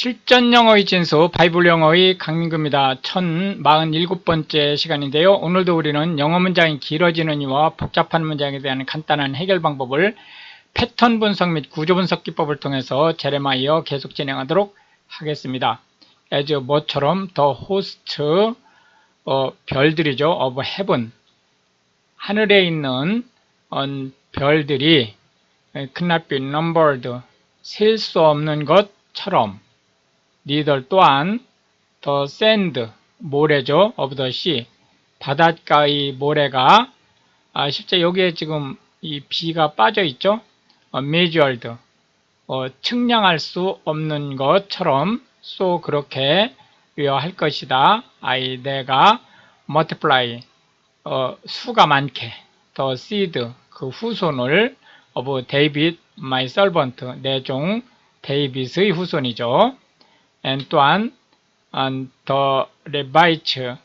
실전 영어의 진수 바이블 영어의 강민구입니다. 1047번째 시간인데요. 오늘도 우리는 영어 문장이 길어지는 이유와 복잡한 문장에 대한 간단한 해결 방법을 패턴 분석 및 구조 분석 기법을 통해서 제레마이어 계속 진행하도록 하겠습니다. as 뭐처럼 the host 어, 별들이죠. of heaven 하늘에 있는 어, 별들이 could not be numbered 셀 수 없는 것처럼 neither 또한 the sand 모래죠. of the sea. 바닷가의 모래가 아, 실제 여기에 지금 이 비가 빠져 있죠? 어, measured. 어, 측량할 수 없는 것처럼 so 그렇게 위어할 것이다. I 내가 multiply. 어, 수가 많게. the seed 그 후손을 of David my servant. 내종 데이빗의 후손이죠. 또한 the Levites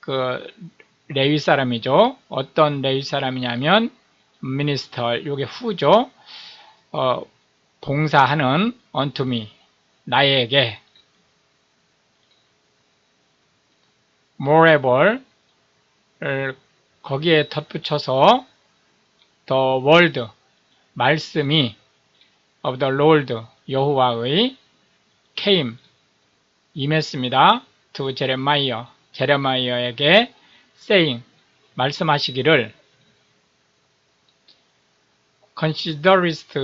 그 레위 사람이죠. 어떤 레위 사람이냐면 minister 요게 후죠. 어, 봉사하는 me 나에게 moreover 을 거기에 덧붙여서 the word 말씀이 of the Lord 여호와의 came 임했습니다. to 제레마이어 제레마이어에게 saying 말씀하시기를 considerest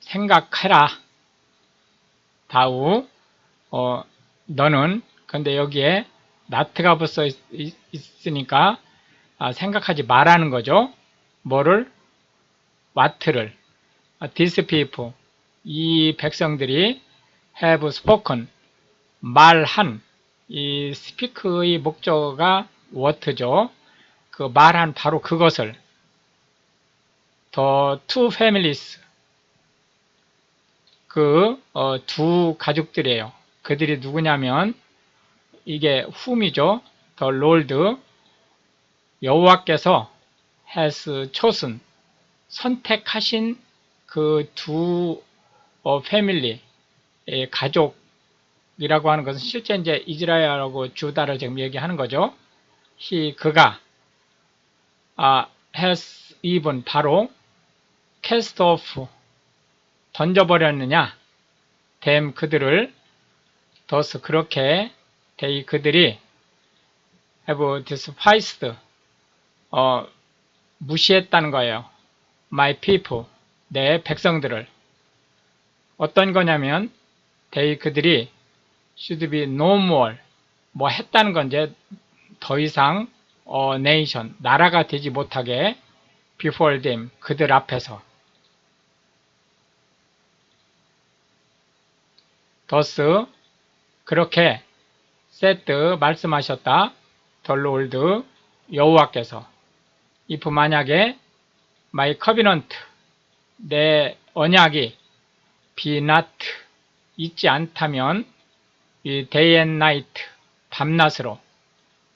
생각해라 다우 어, 너는 근데 여기에 나트가 붙어 있, 있으니까 아, 생각하지 말라는 거죠. 뭐를? 와트를. 아, These people, 이 백성들이 have spoken, 말한, 이 speak의 목적어가 what죠. 그 말한 바로 그것을 the two families, 그, 어, 두 가족들이에요. 그들이 누구냐면, 이게 whom이죠. the Lord, 여호와께서 has chosen 선택하신 그 두 어, 패밀리 가족이라고 하는 것은 실제 이제 이스라엘하고 주다를 지금 얘기하는 거죠. 히 그가 아 has even 바로 cast off 던져버렸느냐 댐 그들을 thus 그렇게 they 그들이 have despised 어, 무시했다는 거예요. My people, 내 백성들을. 어떤 거냐면, they 그들이 should be no more, 뭐 했다는 건 이제 더 이상 어, nation, 나라가 되지 못하게 before them, 그들 앞에서. thus, 그렇게 said, 말씀하셨다. Lord, 여호와께서 if 만약에 my covenant 내 언약이 be not 있지 않다면 이 day and night 밤낮으로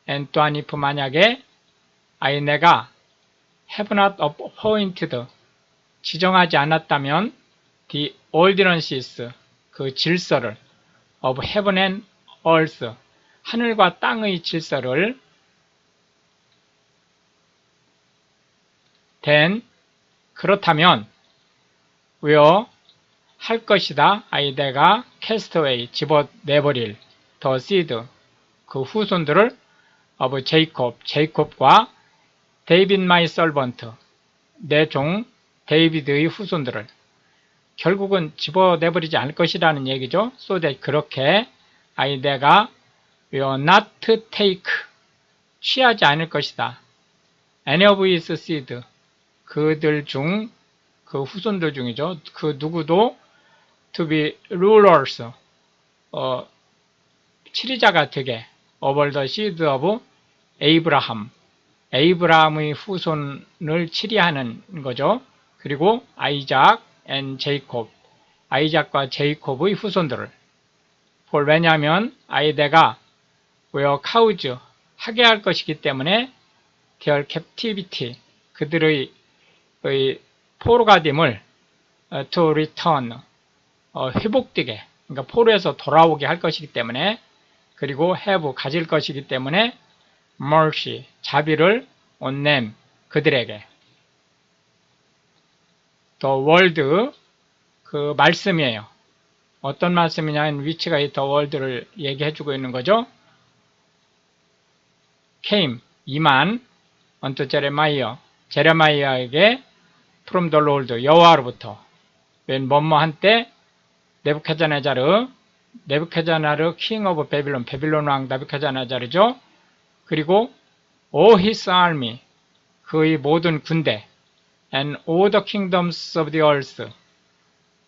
and 또한 if 만약에 I 내가 have not appointed 지정하지 않았다면 the ordinances 그 질서를 of heaven and earth 하늘과 땅의 질서를 then 그렇다면 will 할 것이다. 아이데가 캐스트웨이 집어내버릴 더 시드 그 후손들을 of 제이콥 제이콥과 데이빗 마이 설번트 내 종 데이비드의 후손들을 결국은 집어내버리지 않을 것이라는 얘기죠. so 그렇게 아이데가 will not take 취하지 않을 것이다. any of his seed 그들 중, 그 후손들 중이죠. 그 누구도 to be rulers, 어, 치리자가 되게 over the seed of Abraham, 에이브라함의 후손을 치리하는 거죠. 그리고 아이작 and 제이콥, 아이작과 제이콥의 후손들을. 볼 왜냐하면 아이데가 were cows 하게 할 것이기 때문에 their captivity 그들의 의 포로가딤을 to return 어, 회복되게 그러니까 포로에서 돌아오게 할 것이기 때문에 그리고 have 가질 것이기 때문에 mercy 자비를 on them 그들에게 the word 그 말씀이에요. 어떤 말씀이냐면 위치가 이 the word를 얘기해주고 있는 거죠. came 이만 unto 제레마이어 제레마이어에게 from the Lord 여호와로부터 웬 뭐뭐 한때 네부카자네자르 네부카자나르 king of 베빌론 베빌론 왕 네부카자네자르죠. 그리고 his army 그의 모든 군대 and all the kingdoms of the earth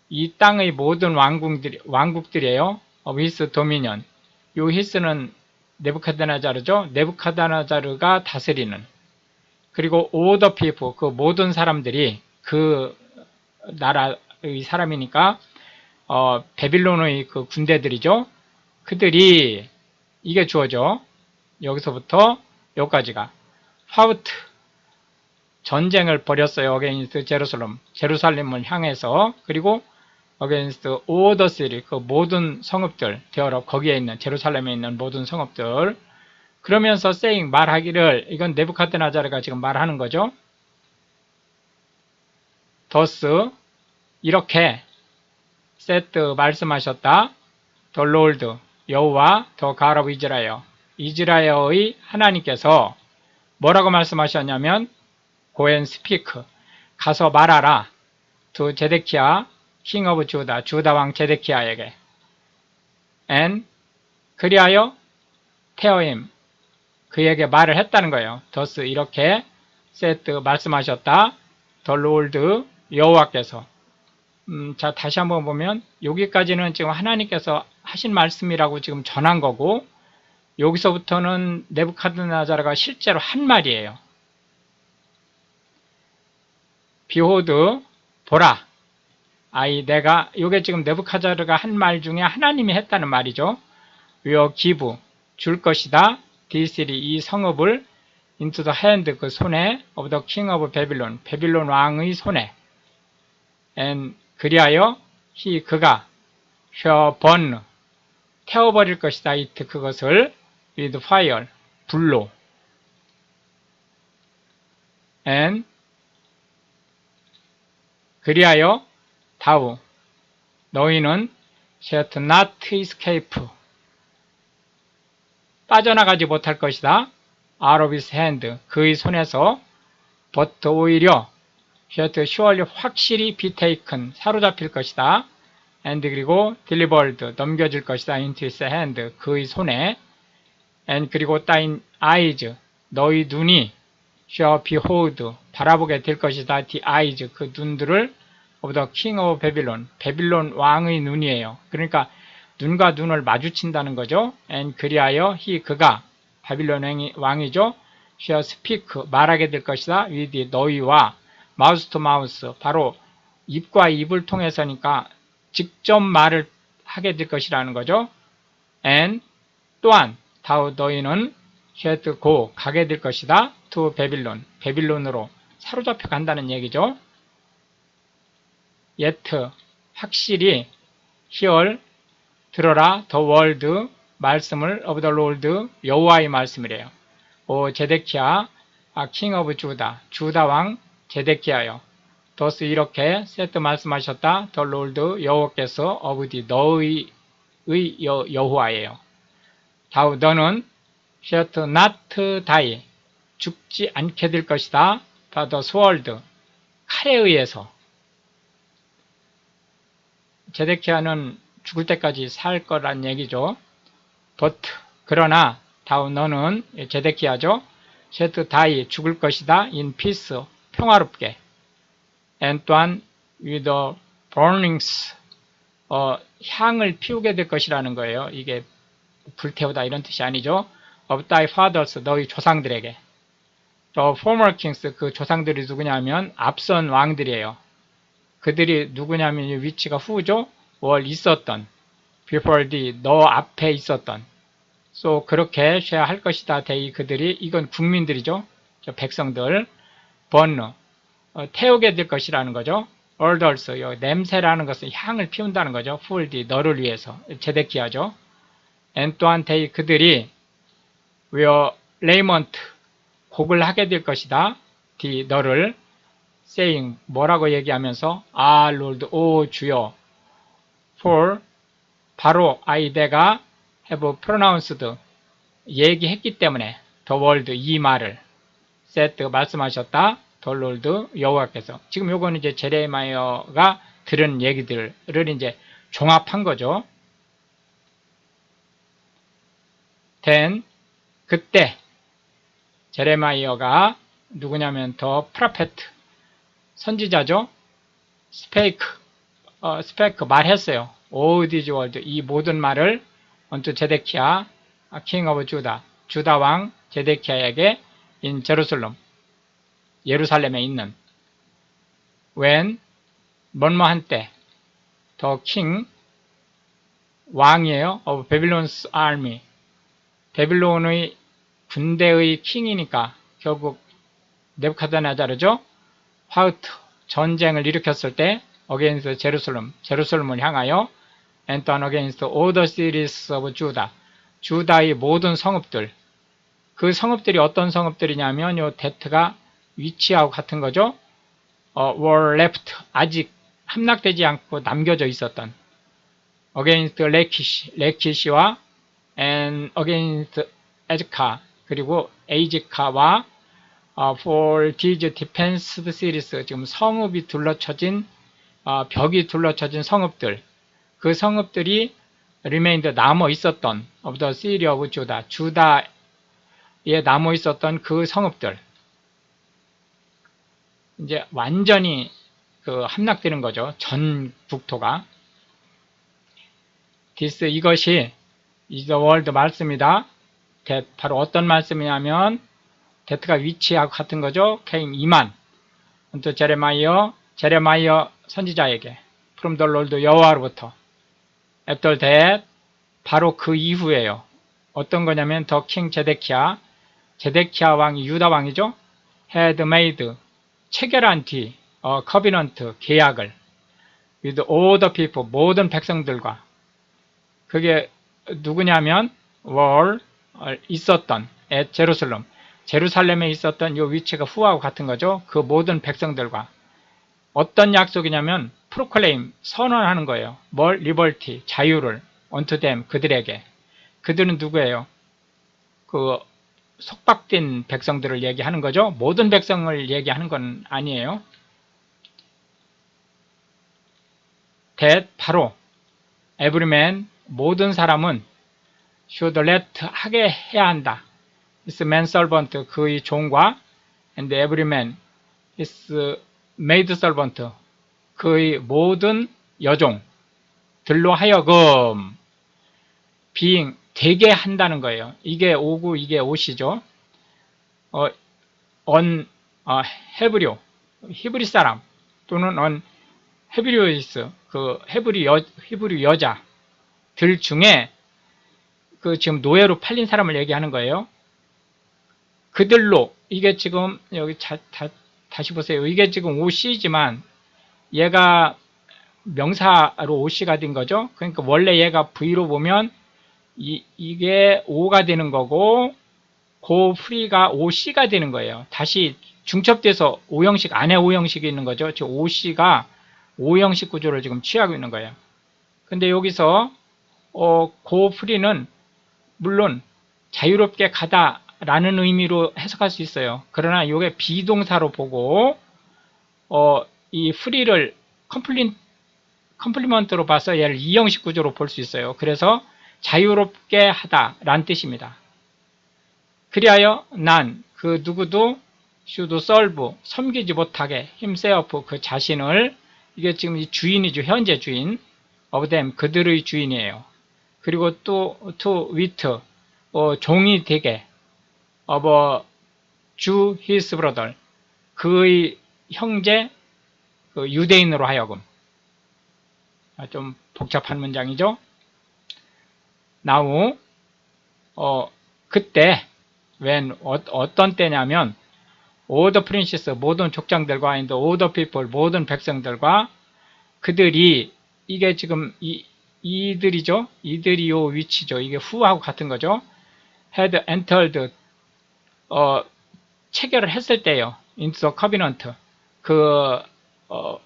이 땅의 모든 왕국들, 왕국들이에요. of his dominion 요 히스는 네부카드나자르죠. 네부카드나자르가 다스리는 그리고 all the people 그 모든 사람들이 그 나라의 사람이니까 어, 베빌론의 그 군대들이죠. 그들이 이게 주어져. 여기서부터 여기까지가 파우트 전쟁을 벌였어요. 어게인스트 제루살렘 제루살렘을 향해서 그리고 어게인스트 오더 시리 그 모든 성읍들 되어러 거기에 있는 제루살렘에 있는 모든 성읍들 그러면서 saying 말하기를 이건 네부카드나자르가 지금 말하는 거죠. 더스 이렇게 세트 말씀하셨다. 더 롤드 여호와 더 가라브 이즈라엘 이즈라엘의 하나님께서 뭐라고 말씀하셨냐면 고엔 스피크 가서 말하라 두 제데키아 킹 오브 주다 주다 왕 제데키아에게 and 그리하여 테어임 그에게 말을 했다는 거예요. 더스 이렇게 세트 말씀하셨다. 더 롤드 여호와께서 음, 자 다시 한번 보면 여기까지는 지금 하나님께서 하신 말씀이라고 지금 전한 거고 여기서부터는 네부카드나자르가 실제로 한 말이에요. 비호드 보라 아이 내가 이게 지금 네부카자르가 한 말 중에 하나님이 했다는 말이죠. 위어 기부 줄 것이다. 디스리 이 성읍을 into the hand 그 손에 of the king of Babylon 베빌론 왕의 손에 and 그리하여 he 그가 burn 태워버릴 것이다. it 그것을 with fire 불로 and 그리하여 다우 너희는 shall not escape 빠져나가지 못할 것이다. out of his hand 그의 손에서 but 오히려 shall surely 확실히 taken 사로잡힐 것이다. and 그리고 delivered 넘겨질 것이다. his hand 그의 손에 and 그리고 따인 eyes 너희 눈이 shall behold 바라보게 될 것이다. the eyes 그 눈들을 the king of Babylon 베빌론 왕의 눈이에요. 그러니까 눈과 눈을 마주친다는 거죠. and 그리하여 he 그가 바빌론 왕이, 왕이죠. shall speak 말하게 될 것이다. with 너희와 마우스 투 마우스 바로 입과 입을 통해서니까 직접 말을 하게 될 것이라는 거죠. and 또한 다우 너희는 go 가게 될 것이다. to 베빌론 베빌론으로 사로잡혀 간다는 얘기죠. yet 확실히 hear 들어라 더 월드 말씀을 of the Lord 여호와의 말씀이래요. 오 제데키야 아, king of 주다 주다 왕 제데키야여 더스 이렇게 세트 말씀하셨다 더 롤드 여호와께서 어부디 너의 의 여, 여호와예요. 다우 너는 shalt not die 죽지 않게 될 것이다. the sword 칼에 의해서 제데키야는 죽을 때까지 살 거란 얘기죠. but 그러나 다우 너는 제데키야죠. 쉐트 다이 죽을 것이다. in peace 평화롭게. and 또한 with the burnings 어, 향을 피우게 될 것이라는 거예요. 이게 불태우다 이런 뜻이 아니죠. of thy fathers 너희 조상들에게. the former kings 그 조상들이 누구냐면 앞선 왕들이에요. 그들이 누구냐면 위치가 후죠. 월 있었던 before the 너 앞에 있었던 so 그렇게 쉐야 할 것이다 데이 그들이 이건 국민들이죠 저 백성들 번어 어, 태우게 될 것이라는 거죠 odors, 요 냄새라는 것은 향을 피운다는 거죠. thee, 너를 위해서. 또한 they, 그들이 wear raiment, 곡을 하게 될 것이다. thee, 너를 saying, 뭐라고 얘기하면서 아, Lord, 오 주여 for 바로 내가 have pronounced 얘기했기 때문에 the word, 이 말을 said, 말씀하셨다. 덜롤드 여호와께서 지금 요거는 이제 제레마이어가 들은 얘기들을 이제 종합한 거죠. then 그때 제레마이어가 누구냐면 더 프라페트 선지자죠. 스페이크 어, 스페이크 말했어요. These words 이 모든 말을 언투 제데키아 king of 주다 주다 왕 제데키아에게 in 제루살렘 예루살렘에 있는 when 뭐뭐한 때 the king 왕이에요? of Babylon's army. 베빌론의 군대의 킹이니까 결국 네부카드네자르죠? 화우트 전쟁을 일으켰을 때 against 제루살렘 제루살렘을 향하여 and against all the cities of Judah. 주다의 모든 성읍들 그 성읍들이 어떤 성읍들이냐면 요 데트가 위치하고 같은 거죠. 어, were left. 아직 함락되지 않고 남겨져 있었던. against 레키시 레키시와 and against 에즈카 그리고 에이지카와 어, for these defensive cities 지금 성읍이 둘러쳐진 어, 벽이 둘러쳐진 성읍들. 그 성읍들이 remained 남아 있었던 of the city of Judah. 주다 에 남아 있었던 그 성읍들 이제 완전히 그 함락되는 거죠. 전 국토가. this 이것이 the word 말씀이다. that 바로 어떤 말씀이냐면 that가 위치하고 같은 거죠. came 이만. 또 제레마이어 제레마이어 선지자에게 the Lord 여호와로부터 after that 바로 그 이후에요. 어떤 거냐면 더 킹 제데키아 제데키아 왕이 유다 왕이죠. made 체결한 뒤 어, 커비넌트 계약을 with all the people 모든 백성들과 그게 누구냐면 were 어, 있었던 at 제루살렘 제루살렘에 있었던 이 위치가 후하고 같은 거죠. 그 모든 백성들과 어떤 약속이냐면 프로클레임 선언하는 거예요. 뭘 리벌티 자유를 them 그들에게 그들은 누구예요? 그 속박된 백성들을 얘기하는 거죠. 모든 백성을 얘기하는 건 아니에요. that 바로 man 모든 사람은 let 하게 해야 한다. man servant 그의 종과 and every man is made servant 그의 모든 여종들로 하여금 being 되게 한다는 거예요. 이게 오고 이게 옷이죠. 어, on 어, 헤브리오 히브리 사람 또는 on 헤브리오이스 그 헤브리 여 히브리 여자들 중에 그 지금 노예로 팔린 사람을 얘기하는 거예요. 그들로 이게 지금 여기 자, 다, 다시 보세요. 이게 지금 오씨지만 얘가 명사로 오씨가 된 거죠. 그러니까 원래 얘가 V로 보면 이, 이게 5가 되는 거고 고 프리가 5C가 되는 거예요. 다시 중첩돼서 5형식 안에 5형식이 있는 거죠. 즉 5C가 5형식 구조를 지금 취하고 있는 거예요. 근데 여기서 어, 고 프리는 물론 자유롭게 가다 라는 의미로 해석할 수 있어요. 그러나 이게 비동사로 보고 어, 이 프리를 컴플리, 컴플리먼트로 봐서 얘를 2형식 구조로 볼 수 있어요. 그래서 자유롭게 하다라는 뜻입니다. 그리하여 난 그 누구도 should serve 섬기지 못하게 himself 그 자신을 이게 지금 이 주인이죠 현재 주인 of them 그들의 주인이에요. 그리고 또 to with 어, 종이 되게 of a Jew his 그의 형제 그 유대인으로 하여금 아, 좀 복잡한 문장이죠. Now 어, 그때 when 어, 떤 때냐면 all the princes 모든 족장들과 and all the people 모든 백성들과 그들이 이게 지금 이 이들이죠. 이들이 요 위치죠. 이게 후하고 같은 거죠. had entered 어 체결을 했을 때요. into the 그 어,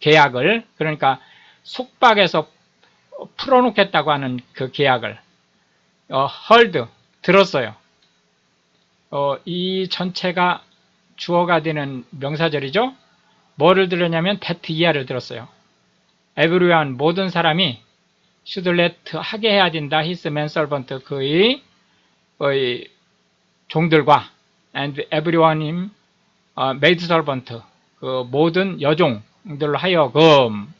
계약을 그러니까 속박에서 풀어놓겠다고 하는 그 계약을 어, heard 들었어요. 어, 이 전체가 주어가 되는 명사절이죠. 뭐를 들었냐면 that 이하를 들었어요. everyone 모든 사람이 let 하게 해야 된다. his manservant 그의, 그의 종들과 and everyone him 어, maid servant 그 모든 여종들로 하여금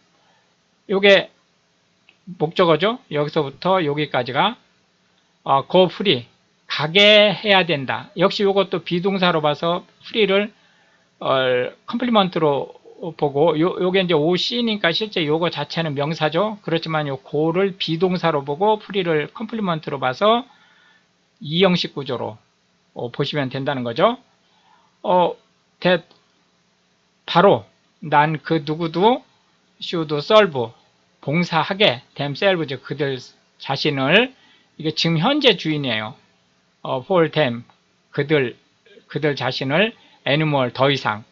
요게 목적어죠. 여기서부터 여기까지가 어, go free 가게 해야 된다. 역시 이것도 비동사로 봐서 free를 어, 컴플리먼트로 보고 요, 요게 이제 OC니까 실제 요거 자체는 명사죠. 그렇지만 요 go를 비동사로 보고 free를 컴플리먼트로 봐서 이 형식 구조로 어, 보시면 된다는 거죠. 어, that 바로 난 그 누구도 should serve 봉사하게 themselves 그들 자신을 이게 지금 현재 주인이에요. 어, for them 그들 그들 자신을 animal 더 이상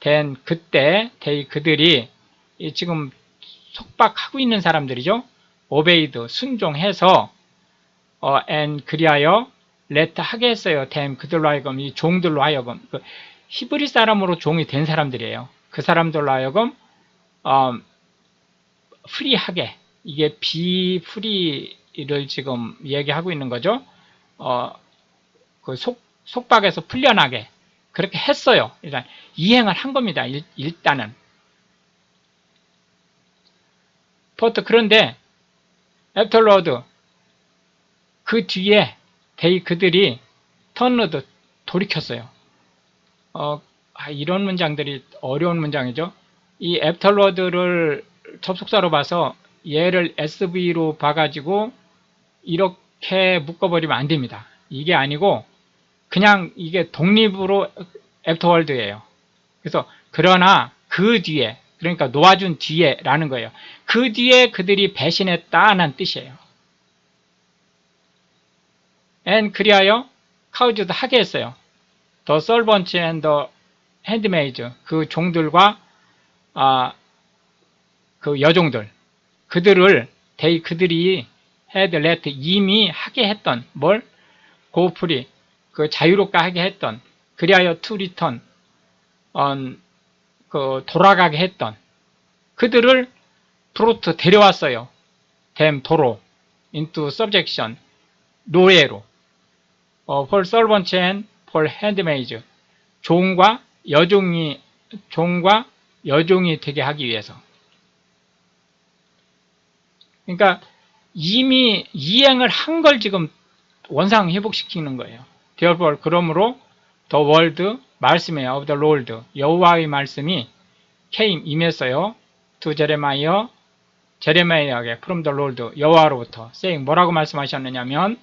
then 그때 they 그들이 이 지금 속박하고 있는 사람들이죠. obeyed 순종해서 어, and 그리하여 let 하게 했어요. them 그들로 하여금 이 종들로 하여금 그 히브리 사람으로 종이 된 사람들이에요. 그 사람들로 하여금 어, 프리하게 이게 비프리를 지금 얘기하고 있는 거죠. 어, 그 속, 속박에서 풀려나게 그렇게 했어요. 일단 이행을 한 겁니다. 일, 일단은. 포트 그런데 애프터로드 그 뒤에 데이 그들이 턴로드 돌이켰어요. 어, 아, 이런 문장들이 어려운 문장이죠. 이 애프터로드를 접속사로 봐서 얘를 SV로 봐가지고 이렇게 묶어버리면 안 됩니다. 이게 아니고 그냥 이게 독립으로 애프터월드예요. 그래서 그러나 그 뒤에 그러니까 놓아준 뒤에 라는 거예요. 그 뒤에 그들이 배신했다는 뜻이에요. and 그리하여 카우즈도 하게 했어요. Servants and the handmaids 그 종들과 아, 그 여종들 그들을 they 그들이 let 이미 하게 했던 뭘? 고프리 그 자유롭게 하게 했던 그리하여 return on, 그 돌아가게 했던 그들을 프로트 데려왔어요. 댐 도로 into subjection 노예로. 어, servants and for handmaids 종과 여종이 종과 여종이 되게 하기 위해서 그러니까 이미 이행을 한 걸 지금 원상 회복시키는 거예요. therefore 그러므로 the word 말씀이에요. of the 여호와의 말씀이 came 임했어요. to 제레마이어 제레마이에게 from the Lord 여호와로부터 saying 뭐라고 말씀하셨느냐면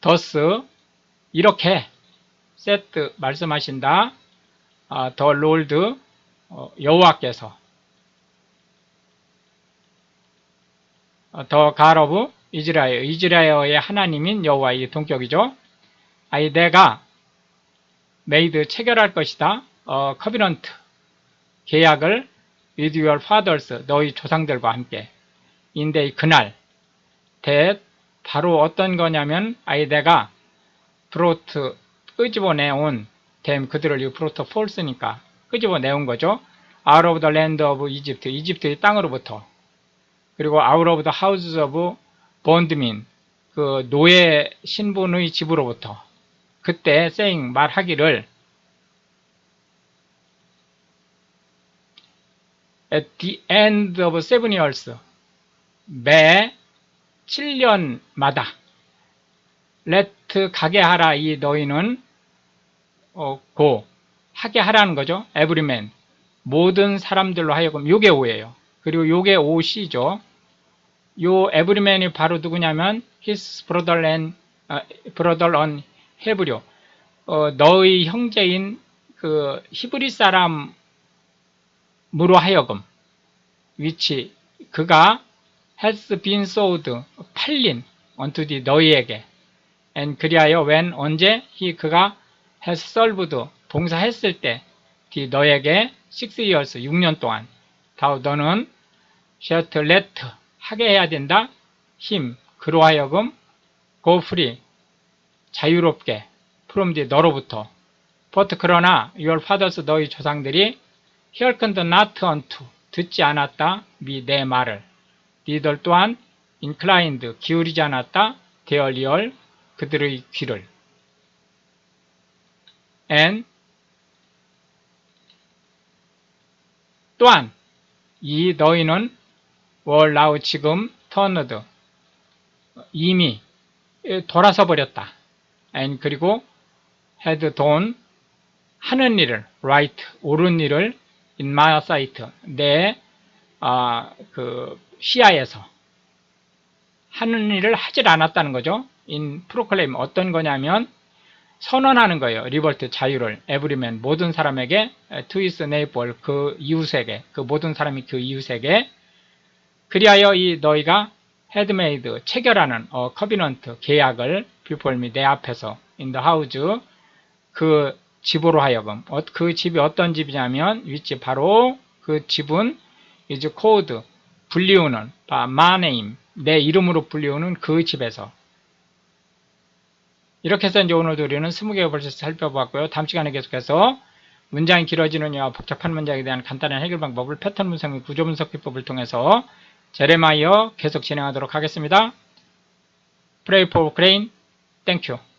thus 이렇게 set 말씀하신다. 아, the Lord 어, 여호와께서 더 가러브 이즈라엘 이즈라엘의 하나님인 여호와의 동격이죠. 아이 내가 메이드 체결할 것이다. 어, 커비넌트 계약을 with your fathers 너희 조상들과 함께 인데이 그날 대 바로 어떤 거냐면 아이 내가 브로트 끄집어내온 댐 그들을 이 브로트 폴스니까 끄집어내온 거죠. out of the land of Egypt 이집트의 땅으로부터 그리고 out of the houses of bondmen 그 노예 신분의 집으로부터 그때 saying 말하기를 at the end of seven years 매 7년마다 let 가게 하라 이 너희는 어, 고 하게 하라는 거죠. every man 모든 사람들로 하여금 요게 오예요. 그리고 요게 오시죠. 요 man이 바로 누구냐면 uh, brother on 해부려 어, 너의 형제인 그 히브리 사람으로 하여금 위치 그가 has been sold 팔린 unto thee 너희에게 and 그리하여 when 언제 he 그가 has served 봉사했을 때 thee 너에게 six years 6년 동안 다우 너는 shalt let 하게 해야 된다 힘 그로 하여금 free 자유롭게 the 너로부터 but 그러나 your fathers 너희 조상들이 hearkened not unto 듣지 않았다 미 내 말을 니들 또한 inclined 기울이지 않았다 ear 그들의 귀를 and 또한 이 너희는 were now 지금 turned 이미 돌아서 버렸다. and 그리고 had done 하는 일을 right 옳은 일을 in my sight 내 아, 그 시야에서 하는 일을 하질 않았다는 거죠. in proclaim 어떤 거냐면 선언하는 거예요. 리버트 자유를 에브리맨 모든 사람에게 to his neighbor 그 이웃에게 그 모든 사람이 그 이웃에게 그리하여 이 너희가 made 체결하는 어, covenant 계약을 before me 내 앞에서 the house 그 집으로 하여금 어, 그 집이 어떤 집이냐면 위치 바로 그 집은 이제 코드 불리우는 name 내 이름으로 불리우는 그 집에서 이렇게 해서 이제 오늘도 우리는 20개의 벌써 살펴봤고요. 다음 시간에 계속해서 문장이 길어지는 이와 복잡한 문장에 대한 간단한 해결 방법을 패턴 분석 및 구조 분석 기법을 통해서 제레마이어 계속 진행하도록 하겠습니다. Pray for grain. Thank you.